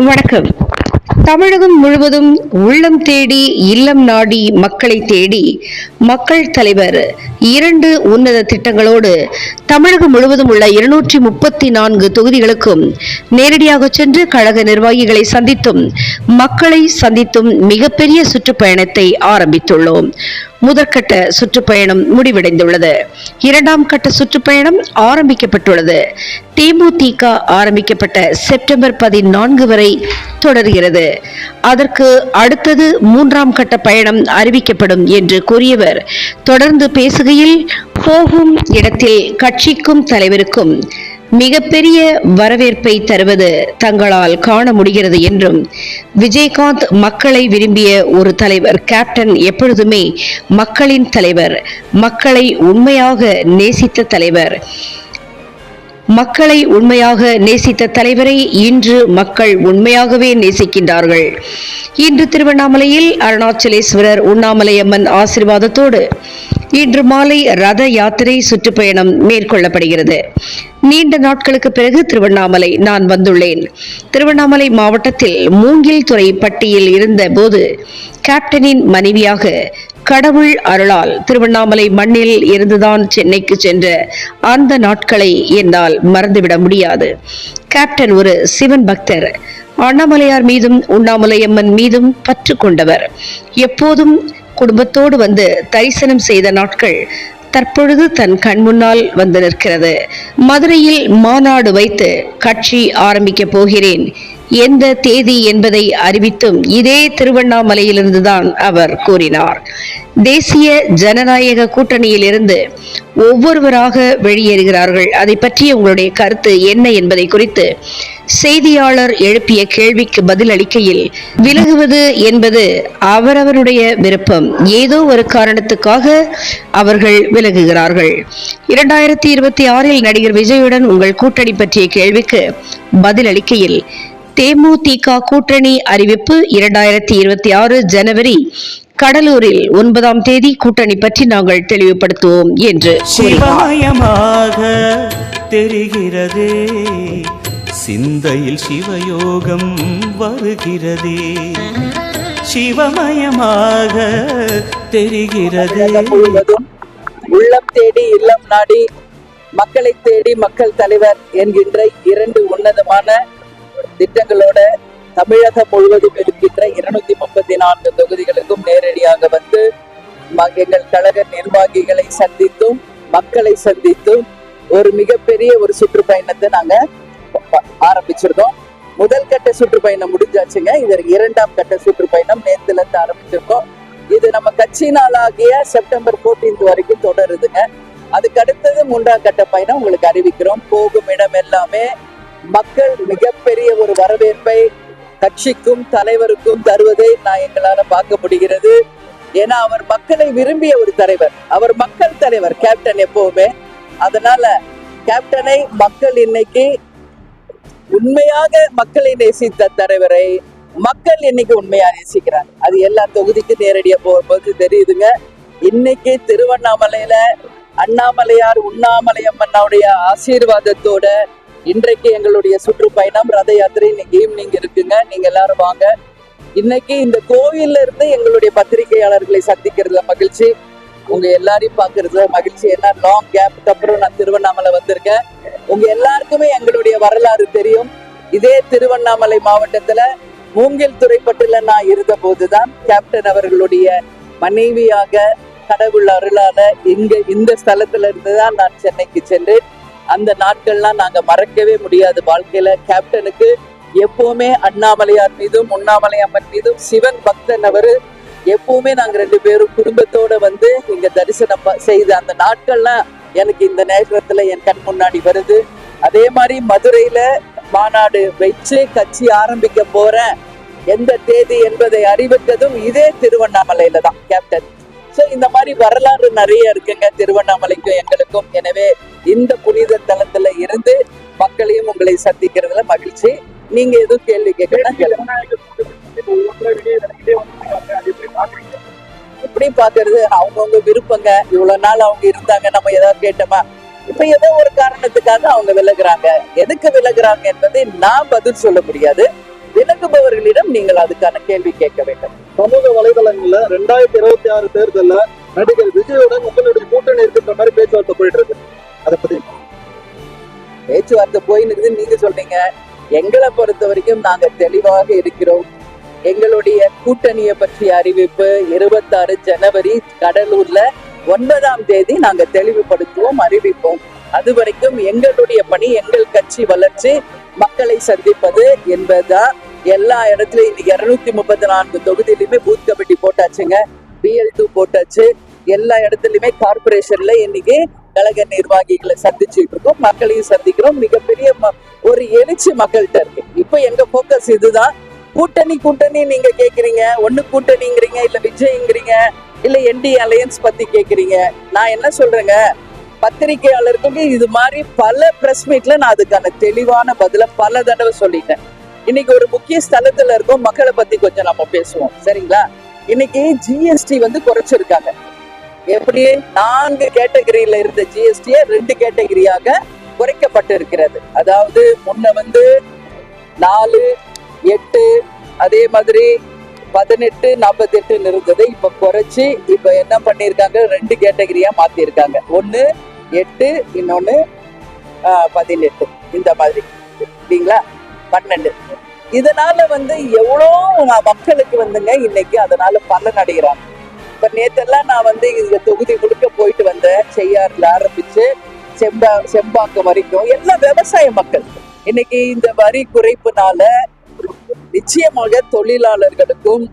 வணக்கம். தமிழகம் முழுவதும் உள்ளம் தேடி இல்லம் நாடி மக்களை தேடி மக்கள் தலைவர் இரண்டு உன்னத திட்டங்களோடு தமிழகம் முழுவதும் உள்ள இருநூற்றி முப்பத்தி நான்கு தொகுதிகளுக்கும் நேரடியாக சென்று கழக நிர்வாகிகளை சந்தித்தும் மக்களை சந்தித்தும் மிகப்பெரிய சுற்றுப்பயணத்தை ஆரம்பித்துள்ளோம். முதற்கட்ட சுற்றுப்பயணம் முடிவடைந்துள்ளது. இரண்டாம் கட்ட சுற்றுப்பயணம் ஆரம்பிக்கப்பட்டுள்ளது. தேமுதிக ஆரம்பிக்கப்பட்ட செப்டம்பர் பதினான்கு வரை தொடர்கிறது. அதற்கு அடுத்தது மூன்றாம் கட்ட பயணம் அறிவிக்கப்படும் என்று கூறியவர். தொடர்ந்து பேசுகையில் போகும் இடத்தில் கட்சிக்கும் தலைவருக்கும் மிகப்பெரிய வரவேற்பை தருவது தங்களால் காண முடிகிறது என்றும் விஜயகாந்த் மக்களை விரும்பிய ஒரு தலைவர் கேப்டன் எப்பொழுதுமே மக்களின் தலைவர் மக்களை உண்மையாக நேசித்த தலைவர் மக்களை உண்மையாக நேசித்த தலைவரை இன்று மக்கள் உண்மையாகவே நேசிக்கின்றார்கள். இன்று திருவண்ணாமலையில் அருணாச்சலேஸ்வரர் உண்ணாமலையம்மன் ஆசிர்வாதத்தோடு இன்று மாலை ரத யாத்திரை சுற்றுப்பயணம் மேற்கொள்ளப்படுகிறது. நீண்ட நாட்களுக்கு பிறகு திருவண்ணாமலை நான் வந்துள்ளேன். திருவண்ணாமலை மாவட்டத்தில் மூங்கில் துறை பட்டியில் இருந்த போது கேப்டனின் மனைவியாக கடவுள் அருளால் திருவண்ணாமலை மண்ணில் இருந்துதான் சென்னைக்கு சென்ற அந்த நாட்களை என்னால் மறந்துவிட முடியாது. கேப்டன் ஒரு சிவன் பக்தர். அண்ணாமலையார் மீதும் உண்ணாமலையம்மன் மீதும் பற்று கொண்டவர். எப்போதும் குடும்பத்தோடு வந்து தரிசனம் செய்த நாட்கள் தற்பொழுது தன் கண் முன்னால் வந்து நிற்கிறது. மதுரையில் மாநாடு வைத்து கட்சி ஆரம்பிக்கப் போகிறேன். எந்த தேதி என்பதை அறிவித்தும் இதே திருவண்ணாமலையிலிருந்துதான் அவர் கூறினார். தேசிய ஜனநாயக கூட்டணியிலிருந்து ஒவ்வொருவராக வெளியேறுகிறார்கள். அதை பற்றிய உங்களுடைய கருத்து என்ன என்பதை குறித்து செய்தியாளர் எழுப்பிய கேள்விக்கு பதில் அளிக்கையில் விலகுவது என்பது அவரவருடைய விருப்பம். ஏதோ ஒரு காரணத்துக்காக அவர்கள் விலகுகிறார்கள். இரண்டாயிரத்தி இருபத்தி ஆறில் நடிகர் விஜயுடன் உங்கள் கூட்டணி பற்றிய கேள்விக்கு பதில் அளிக்கையில் தேமுதிக கூட்டணி அறிவிப்பு இரண்டாயிரத்தி இருபத்தி ஆறு ஜனவரி. கடலூரில் ஒன்பதாம் தேதி கூட்டணி பற்றி நாங்கள் தெளிவுபடுத்துவோம் என்று தெரிகிறதே. சிந்தையில் சிவயோகம் வருகிறதே. சிவமயமாக தெரிகிறதே. உள்ளம் தேடி இல்லம் நாடி மக்களை தேடி மக்கள் தலைவர் என்கின்ற இரண்டு உன்னதமான திட்டங்களோட தமிழகம் முழுவதும் இருக்கின்ற இருநூத்தி முப்பத்தி நான்கு தொகுதிகளுக்கும் நேரடியாக வந்து எங்கள் கழக நிர்வாகிகளை சந்தித்தும் மக்களை சந்தித்தும் ஒரு மிகப்பெரிய ஒரு சுற்றுப்பயணத்தை நாங்க ப- ஆரம்பிச்சிருந்தோம் முதல் கட்ட சுற்றுப்பயணம் முடிஞ்சாச்சுங்க. இது இரண்டாம் கட்ட சுற்றுப்பயணம் நேத்துல இருந்து ஆரம்பிச்சிருக்கோம். இது நம்ம கட்சி நாளாகிய செப்டம்பர் 14th வரைக்கும் தொடருதுங்க. அதுக்கு அடுத்தது மூன்றாம் கட்ட பயணம் உங்களுக்கு அறிவிக்கிறோம். போகும் இடம் எல்லாமே மக்கள் மிகப்பெரிய ஒரு வரவேற்பை கட்சிக்கும் தலைவருக்கும் தருவதை நான் எங்களால பார்க்க முடிகிறது. ஏன்னா அவர் மக்களை விரும்பிய ஒரு தலைவர். அவர் மக்கள் தலைவர் கேப்டன் எப்பவுமே. அதனால கேப்டனை மக்கள் இன்னைக்கு உண்மையாக மக்களை நேசித்த தலைவரை மக்கள் இன்னைக்கு உண்மையா நேசிக்கிறார். அது எல்லா தொகுதிக்கும் நேரடியா போகும்போது தெரியுதுங்க. இன்னைக்கு திருவண்ணாமலையில அண்ணாமலையார் உண்ணாமலையம்மனுடைய ஆசீர்வாதத்தோட இன்றைக்கு எங்களுடைய சுற்றுப்பயணம் ரத யாத்திரை இன்னைக்கு ஈவினிங் இருக்குங்க. நீங்க எல்லாரும் வாங்க. இன்னைக்கு இந்த கோவில்ல இருந்து எங்களுடைய பத்திரிகையாளர்களை சந்திக்கிறதுல மகிழ்ச்சி. உங்க எல்லாரையும் பாக்குறதுல மகிழ்ச்சி. ஏன்னா லாங் கேப்புக்கு அப்புறம் நான் திருவண்ணாமலை வந்திருக்கேன். உங்க எல்லாருக்குமே எங்களுடைய வரலாறு தெரியும். இதே திருவண்ணாமலை மாவட்டத்துல மூங்கில் துறைப்பட்டுல நான் இருந்த போதுதான் கேப்டன் அவர்களுடைய மனைவியாக கடவுள் அருளால இங்க இந்த ஸ்தலத்துல இருந்துதான் நான் சென்னைக்கு சென்றேன். அந்த நாட்கள்லாம் நாங்க மறக்கவே முடியாது. வாழ்க்கையில கேப்டனுக்கு எப்பவுமே அண்ணாமலையார் மீதும் உண்ணாமலை அம்மன் மீதும் சிவன் பக்தன் அவரு எப்பவுமே நாங்க ரெண்டு பேரும் குடும்பத்தோட வந்து இங்க தரிசனம் செய்த அந்த நாட்கள்லாம் எனக்கு இந்த நேரத்துல என் கண் முன்னாடி வருது. அதே மாதிரி மதுரையில மாநாடு வச்சு கட்சி ஆரம்பிக்க போறேன். எந்த தேதி என்பதை அறிவித்ததும் இதே திருவண்ணாமலையில தான் கேப்டன் சோ இந்த மாதிரி வரலாறு நிறைய இருக்குங்க. திருவண்ணாமலைக்கும் இருக்கும். எனவே இந்த புனித தலத்துல இருந்து மக்களையும் உங்களை சந்திக்கிறதுல மகிழ்ச்சி. நீங்க எதுவும் கேள்வி கேட்கணும் எப்படி பாக்குறது அவங்கவுங்க விருப்பங்க. இவ்வளவு நாள் அவங்க இருந்தாங்க நம்ம ஏதாவது கேட்டோமா? இப்ப ஏதோ ஒரு காரணத்துக்காக அவங்க விலகுறாங்க. எதுக்கு விலகுறாங்க என்பதை நான் பதில் சொல்ல முடியாது. விலகுபவர்களிடம் நீங்கள் அதுக்கான கேள்வி கேட்க வேண்டும். சமூக வலைதளங்கள்ல ரெண்டாயிரத்தி இருபத்தி ஆறு தேர்தல்ல நடிகர் விஜயுடன் பேச்சுவார்த்தை போயிட்டு இருக்கு. அதை பத்தி பேச்சுவார்த்தை போயின்னு நீங்க சொல்றீங்க. எங்களை பொறுத்த வரைக்கும் நாங்க தெளிவாக இருக்கிறோம். எங்களுடைய கூட்டணியை பற்றிய அறிவிப்பு இருபத்தாறு ஜனவரி கடலூர்ல ஒன்பதாம் தேதி நாங்க தெளிவுபடுத்துவோம் அறிவிப்போம். அது வரைக்கும் எங்களுடைய பணி எங்கள் கட்சி வளர்ச்சி மக்களை சந்திப்பது என்பதுதான் எல்லா இடத்துலயும். இன்னைக்கு இருநூத்தி முப்பத்தி நான்கு தொகுதியிலுமே பூத் கமிட்டி போட்டாச்சுங்க. பிஎல் டூ போட்டாச்சு. எல்லா இடத்துலயுமே கார்பரேஷன்ல இன்னைக்கு கழக நிர்வாகிகளை சந்திச்சுட்டு இருக்கோம். மக்களையும் சந்திக்கிறோம். மிகப்பெரிய ம- ஒரு எழுச்சி மக்கள்கிட்ட இருக்கு. இப்போ எங்க போக்கஸ் இதுதான். கூட்டணி கூட்டணி நீங்க கேக்குறீங்க. ஒண்ணு கூட்டணிங்கிறீங்க இல்ல விஜய்ங்கிறீங்க இல்ல என்டி அலையன்ஸ் பத்தி கேக்குறீங்க. நான் என்ன சொல்றேங்க? பத்திரிகையாளர்களுக்கு இது மாதிரி பல பிரஸ் மீட்ல நான் அதுக்கான தெளிவான பதில பல தடவை சொல்லிட்டேன். இன்னைக்கு ஒரு முக்கிய ஸ்தலத்துல இருக்கோம். மக்களை பத்தி கொஞ்சம் நம்ம பேசுவோம். சரிங்களா? இன்னைக்கு ஜிஎஸ்டி வந்து குறைச்சிருக்காங்க. எப்படி நான்கு கேட்டகரியில இருந்த ஜிஎஸ்டியை ரெண்டு கேட்டகரியாக குறைக்கப்பட்டிருக்கிறது. அதாவது முன்ன வந்து நாலு எட்டு அதே மாதிரி பதினெட்டு நாற்பத்தி எட்டுன்னு இருந்தது இப்ப குறைச்சி இப்ப என்ன பண்ணிருக்காங்க ரெண்டு கேட்டகரியா மாத்திருக்காங்க ஒன்னு எட்டு இன்னொன்னு பதினெட்டு. இந்த மாதிரி. இல்லைங்களா? பன்னெண்டு. இதனால வந்து எவ்வளோ மக்களுக்கு வந்துங்க இன்னைக்கு அதனால பலன் அடைகிறாங்க. இப்ப நேத்தெல்லாம் நான் வந்து இந்த தொகுதி முழுக்க போயிட்டு வந்தேன். செய்யாறுல ஆரம்பிச்சு செம்பா செம்பாக்கம் வரைக்கும் எல்லாம் விவசாய மக்கள். இன்னைக்கு இந்த வரி குறைப்புனால நிச்சயமாக தொழிலாளர்களுக்கும்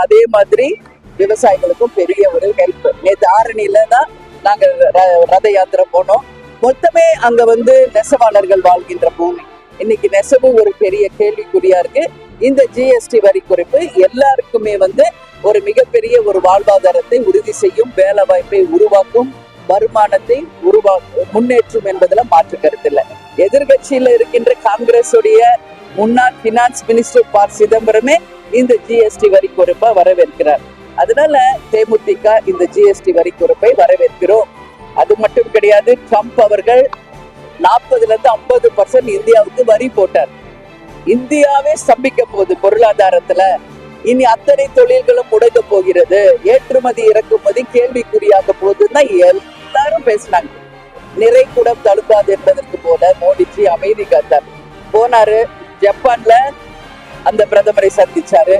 அதே மாதிரி விவசாயிகளுக்கும் பெரிய ஒரு ஹெல்ப் நேற்று ஆரணியில தான் நாங்கள் ர- ரத யாத்திரை போனோம். மொத்தமே அங்க வந்து நெசவாளர்கள் வாழ்கின்ற பூமி. இன்னைக்கு நெசவு ஒரு பெரிய கேள்விக்குறியா இருக்கு. இந்த ஜிஎஸ்டி வரி குறைப்பு எல்லாருக்குமே வந்து ஒரு மிகப்பெரிய ஒரு வாழ்வாதாரத்தை உறுதி செய்யும் வேலை வாய்ப்பை உருவாக்கும் வருமானத்தை உருவா முன்னேற்றும் என்பதுல மாற்று கருத்து இல்லை. எதிர்கட்சியில இருக்கின்ற காங்கிரஸுடைய முன்னாள் பினான்ஸ் மினிஸ்டர் ப சிதம்பரமே இந்த ஜிஎஸ்டி வரி குறைப்பை வரவேற்கிறார். அதனால தேமுதிக இந்த ஜிஎஸ்டி வரி குறைப்பை வரவேற்கிறோம். அது மட்டும் கிடையாது ட்ரம்ப் அவர்கள் நாற்பதுல இருந்து ஐம்பது பர்சன்ட் இந்தியாவுக்கு வரி போட்டார். இந்தியாவே ஸ்தம்பிக்க போகுது பொருளாதாரத்துல. இனி அத்தனை தொழில்களும் முடங்க போகிறது. ஏற்றுமதி இறக்குமதி கேள்விக்குறியாக போகுதுன்னா எல்லாரும் பேசினாங்க நிறை கூடம் தழும்பாது என்பதற்கு போல மோடிஜி அமைதி காத்தார் போனாரு ஜப்பான்ல அந்த பிரதமரை சந்திச்சாரு.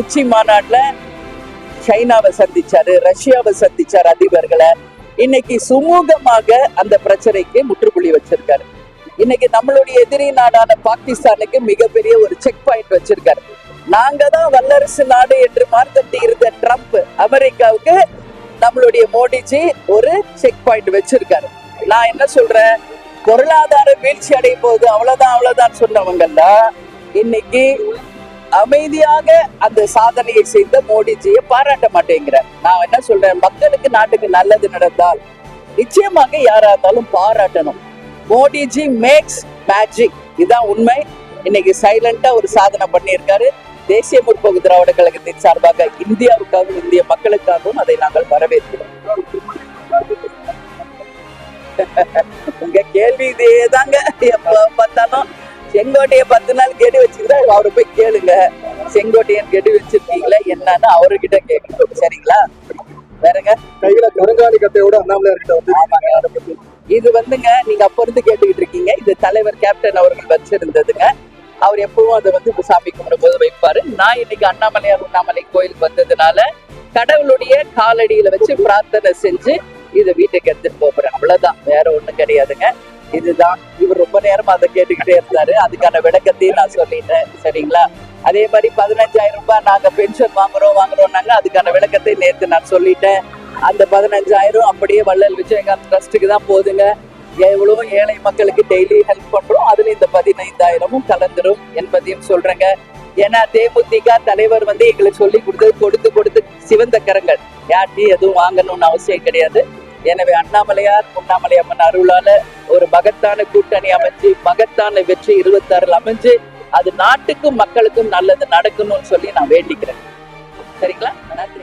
உச்சி மாநாட்டுல சைனாவை சந்திச்சாரு ரஷ்யாவை சந்திச்சாரு அதிபர்களை. இன்னைக்கு சுமூகமாக அந்த பிரச்சனைக்கு முற்றுப்புள்ளி வச்சிருக்காரு. இன்னைக்கு நம்மளுடைய எதிரி நாடான பாகிஸ்தானுக்கு மிகப்பெரிய ஒரு செக் பாயிண்ட் வச்சிருக்காரு. நாங்க தான் வல்லரசு நாடு என்று மார்த்தட்டி இருந்த ட்ரம்ப் அமெரிக்காவுக்கு நம்மளுடைய மோடிஜி ஒரு செக் பாயிண்ட் வச்சிருக்காரு. நான் என்ன சொல்றேன்? பொருளாதார வீழ்ச்சி அடையும் போது அவ்வளவுதான் அவ்வளவுதான் சொன்னவங்கெல்லாம் இன்னைக்கு அமைதியாக அந்த சாதனையை செய்த மோடிஜியை பாராட்ட மாட்டேங்கிறேன் நான் என்ன சொல்றேன்? மக்களுக்கு நாட்டுக்கு நல்லது நடந்தால் நிச்சயமாக யாரா இருந்தாலும் பாராட்டணும். மோடிஜி மேக்ஸ் மேஜிக் இதான் உண்மை. இன்னைக்கு சைலண்டா ஒரு சாதனை பண்ணியிருக்காரு. தேசிய முற்போக்கு திராவிட கழகத்தின் சார்பாக இந்தியாவுக்காகவும் இந்திய மக்களுக்காகவும் அதை நாங்கள் வரவேற்கிறோம். உங்க கேள்வி இதே தாங்க. எப்ப பார்த்தாலும் செங்கோட்டைய பத்து நாள் கெடு வச்சிருந்தா அவரை போய் கேளுங்க. செங்கோட்டையன் கெடு வச்சிருக்கீங்களா என்னன்னு அவர்கிட்ட கேட்கணும். சரிங்களா? வேறங்க. கையில கருங்காலி கட்டையோட அண்ணாமலையார் கிட்ட வந்து. இது வந்துங்க நீங்க அப்ப இருந்து கேட்டுக்கிட்டு இருக்கீங்க. இது தலைவர் கேப்டன் அவர்கள் வச்சிருந்ததுங்க. அவர் எப்பவும் அதை வந்து சாமி கும்பிடும்போது வைப்பாரு. நான் இன்னைக்கு அண்ணாமலையார் உண்ணாமலை கோயிலுக்கு வந்ததுனால கடவுளுடைய காலடியில வச்சு பிரார்த்தனை செஞ்சு இதை வீட்டுக்கு எடுத்துட்டு போறேன். அவ்வளவுதான். வேற ஒண்ணும் கிடையாதுங்க. இதுதான். இவர் ரொம்ப நேரமா அதை கேட்டுக்கிட்டே இருந்தாரு. அதுக்கான விளக்கத்தையும் நான் சொல்லிட்டேன். சரிங்களா? அதே மாதிரி பதினஞ்சாயிரம் ரூபாய் நாங்க பென்ஷன் வாங்குறோம் வாங்குறோம்னாங்க. அதுக்கான விளக்கத்தை நேற்று நான் சொல்லிட்டேன். அந்த பதினஞ்சாயிரம் அப்படியே வள்ளல் விஜயகாந்த் ட்ரஸ்ட்டுக்கு தான் போகுதுங்க எவ்வளவு ஏழை மக்களுக்கு டெய்லி ஹெல்ப் பண்றோம். அதுல இந்த பதினைந்தாயிரமும் கலந்துரும் என்பதையும் சொல்றேங்க. ஏன்னா தேமுதிக தலைவர் வந்து எங்களுக்கு சொல்லி கொடுத்து கொடுத்து கொடுத்து சிவந்த கரங்கள் யார்ட்டையும் எதுவும் வாங்கணும்னு அவசியம் கிடையாது. எனவே அண்ணாமலையார் உண்ணாமலை அம்மன் அருளால ஒரு மகத்தான கூட்டணி அமைஞ்சு மகத்தான வெற்றி இருபத்தாறுல அமைஞ்சு அது நாட்டுக்கும் மக்களுக்கும் நல்லது நடக்கணும்னு சொல்லி நான் வேண்டிக்கிறேன். சரிங்களா? நன்றி.